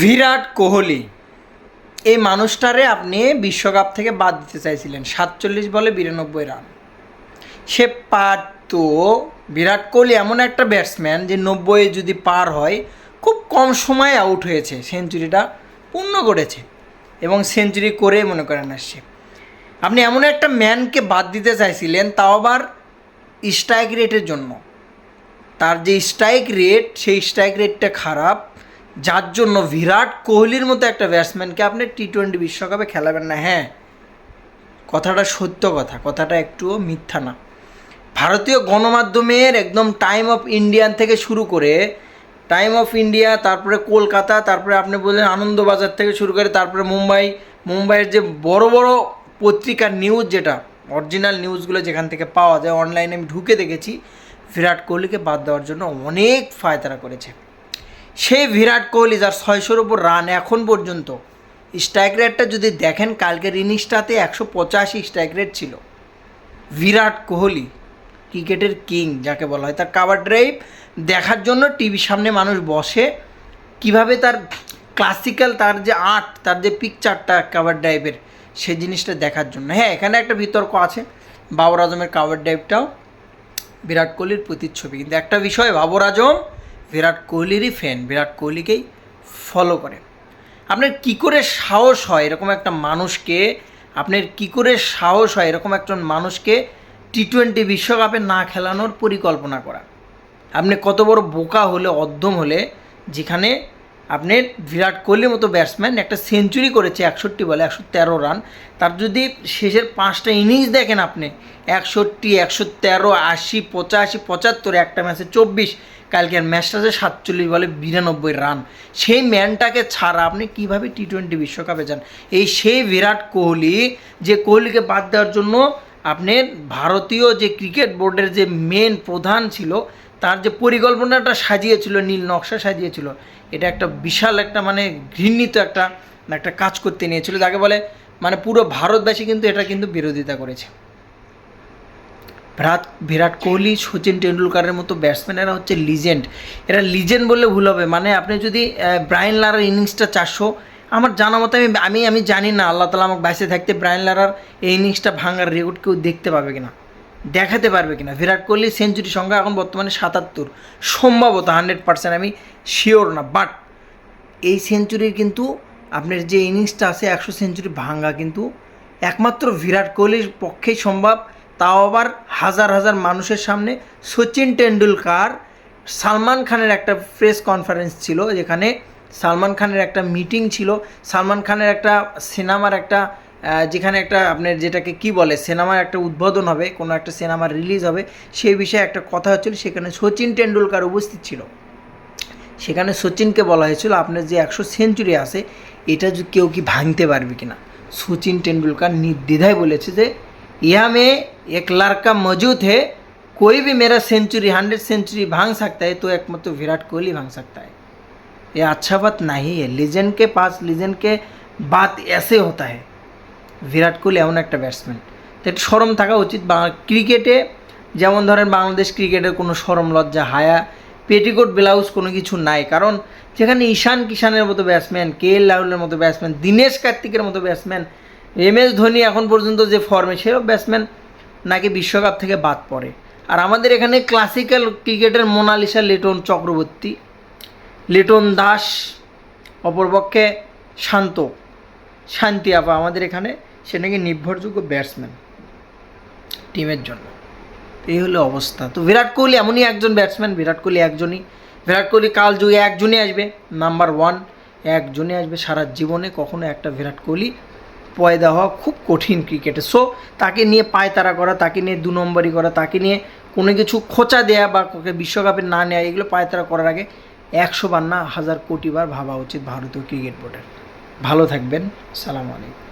বিরাট কোহলি। এই মানুষটারে আপনি বিশ্বকাপ থেকে বাদ দিতে চাইছিলেন, সাতচল্লিশ বলে বিরানব্বই রান। সে পারতো বিরাট কোহলি এমন একটা ব্যাটসম্যান যে নব্বই যদি পার হয়, খুব কম সময়ে আউট হয়েছে, সেঞ্চুরিটা পূর্ণ করেছে এবং সেঞ্চুরি করে মনে করেন আসছে আপনি এমন একটা ম্যানকে বাদ দিতে চাইছিলেন, তাও আবার স্ট্রাইক রেটের জন্য। তার যে স্ট্রাইক রেট সেই স্ট্রাইক রেটটা খারাপ। যার জন্য বিরাট কোহলির মতো একটা ব্যাটসম্যানকে আপনি টি টোয়েন্টি বিশ্বকাপে খেলাবেন না হ্যাঁ। কথাটা সত্য কথা, কথাটা একটুও মিথ্যা না। ভারতীয় গণমাধ্যমের একদম টাইম অফ ইন্ডিয়ান থেকে শুরু করে টাইম অফ ইন্ডিয়া তারপরে কলকাতা, তারপরে আপনি বললেন আনন্দবাজার থেকে শুরু করে তারপরে মুম্বাই, মুম্বাইয়ের যে বড় বড় পত্রিকার নিউজ যেটা অরিজিনাল নিউজগুলো যেখান থেকে পাওয়া যায় অনলাইনে আমি ঢুকে দেখেছি, বিরাট কোহলিকে বাদ দেওয়ার জন্য অনেক ফায়তারা করেছে। সেই বিরাট কোহলি যার ছয়শোর উপর রান এখন পর্যন্ত। স্ট্রাইক রেটটা যদি দেখেন, কালকের ইনিংসটাতে একশো পঁচাশি স্ট্রাইক রেট ছিল। বিরাট কোহলি, ক্রিকেটের কিং যাকে বলা হয়, তার কাভার ড্রাইভ দেখার জন্য টিভির সামনে মানুষ বসে। কীভাবে তার ক্লাসিক্যাল তার যে আর্ট তার যে পিকচারটা কাভার ড্রাইভের সেই জিনিসটা দেখার জন্য। হ্যাঁ এখানে একটা বিতর্ক আছে, বাবর আজমের কাভার ড্রাইভটাও বিরাট কোহলির প্রতিচ্ছবি। কিন্তু একটা বিষয়, বাবর আজম বিরাট কোহলিরই ফ্যান বিরাট কোহলিকেই ফলো করে। আপনার কি করে সাহস হয় এরকম একটা মানুষকে? আপনার কি করে সাহস হয় এরকম একজন মানুষকে টি টোয়েন্টি বিশ্বকাপে না খেলানোর পরিকল্পনা করা? আপনি কত বড় বোকা হলে, অধ্যম হলে, যেখানে আপনি বিরাট কোহলির মতো ব্যাটসম্যান একটা সেঞ্চুরি করেছে, একষট্টি বলে, একশো তেরো রান তার যদি শেষের পাঁচটা ইনিংস দেখেন আপনি, একষট্টি, একশো তেরো, আশি, পঁচাশি, পঁচাত্তর, একটা ম্যাচে চব্বিশ কালকের ম্যাচটাতে সাতচল্লিশ বলে বিরানব্বই রান। সেই ম্যানটাকে ছাড়া আপনি কীভাবে টি টোয়েন্টি বিশ্বকাপে যান? এই সেই বিরাট কোহলি যে কোহলিকে বাদ দেওয়ার জন্য আপনি ভারতীয় যে ক্রিকেট বোর্ডের যে মেন প্রধান ছিল, তার যে পরিকল্পনাটা সাজিয়েছিল, নীল নকশা সাজিয়েছিল, এটা একটা বিশাল একটা মানে ঘৃণিত একটা একটা কাজ করতে নিয়েছিল। যাকে বলে মানে পুরো ভারতবাসী কিন্তু এটা কিন্তু বিরোধিতা করেছে। বিরাট বিরাট কোহলি, সচিন টেন্ডুলকারের মতো ব্যাটসম্যানেরা হচ্ছে লিজেন্ড এরা লিজেন্ড বললে ভুল হবে। মানে আপনি যদি ব্রায়ন লারার ইনিংসটা চারশো, আমার জানা মতো আমি আমি আমি জানি না, আল্লাহ তালা আমাকে বাইসে থাকতে ব্রায়ন লারার এই ইনিংসটা ভাঙার রেকর্ড কেউ দেখতে পাবে কিনা, দেখাতে পারবে কিনা। বিরাট কোহলি সেঞ্চুরি সংখ্যা এখন বর্তমানে সাতাত্তর। সম্ভবত হান্ড্রেড পার্সেন্ট আমি শিওর না বাট এই সেঞ্চুরির কিন্তু আপনার যে ইনিংসটা আছে, একশো সেঞ্চুরি ভাঙা কিন্তু একমাত্র বিরাট কোহলির পক্ষেই সম্ভব। তাও আবার হাজার হাজার মানুষের সামনে সচিন টেন্ডুলকার সালমান খানের একটা প্রেস কনফারেন্স ছিল, যেখানে সালমান খানের একটা মিটিং ছিল। সালমান খানের একটা সিনেমার একটা যেখানে একটা আপনার যেটাকে কি বলে, সিনেমার একটা উদ্বোধন হবে, কোনো একটা সিনেমার রিলিজ হবে সেই বিষয়ে একটা কথা হচ্ছিল। সেখানে সচিন টেন্ডুলকার উপস্থিত ছিল। সেখানে সচিনকে বলা হয়েছিল, আপনার যে একশো সেঞ্চুরি আছে, এটা কেউ কি ভাঙতে পারবে কিনা? সচিন টেন্ডুলকার নির্দ্বিধায় বলেছে যে ইহা में एक लड़का मौजूद है कोई भी मेरा सेंचुरी हंड्रेड सेंचुरी भांग सकता है तो एकमात्र विराट कोहली भांग सकता है ये अच्छा बात नहीं है लीजेंड के पास लीजेंड के बात ऐसे होता है বিরাট কোহলি এমন একটা ব্যাটসম্যান তো একটু সরম থাকা উচিত বা ক্রিকেটে যেমন ধরেন বাংলাদেশ ক্রিকেটের কোনো সরম লজ্জা হায়া পেটিকোট ব্লাউজ কোনো কিছু নাই কারণ যেখানে ঈশান কিষানের মতো ব্যাটসম্যান কে এল রাহুলের মতো ব্যাটসম্যান দীনেশ কার্তিকের মতো ব্যাটসম্যান এম এস ধোনি এখন পর্যন্ত যে ফর্মে সেরকম ব্যাটসম্যান নাকি বিশ্বকাপ থেকে বাদ পড়ে। আর আমাদের এখানে ক্লাসিক্যাল ক্রিকেটের মোনালিসা, লিটন চক্রবর্তী, লিটন দাস, অপরপক্ষে শান্ত। শান্তি আপা, আমাদের এখানে সে নাকি নির্ভরযোগ্য ব্যাটসম্যান টিমের জন্য। এই হলো অবস্থা। তো বিরাট কোহলি এমনই একজন ব্যাটসম্যান বিরাট কোহলি একজনই। বিরাট কোহলি কাল যুগে একজনই আসবে নাম্বার ওয়ান একজনই আসবে সারা জীবনে, কখনো একটা বিরাট কোহলি পয়দা হওয়া খুব কঠিন ক্রিকেটে। সো তাকে নিয়ে পায়তারা করা, তাকে নিয়ে দু নম্বরই করা, তাকে নিয়ে কোনো কিছু খোঁচা দেয়া বা বিশ্বকাপে না নেওয়া এগুলো পায়তারা করার আগে একশো বার না হাজার কোটি বার ভাবা উচিত ভারতীয় ক্রিকেট বোর্ডের। ভালো থাকবেন, সালাম আলাইকুম।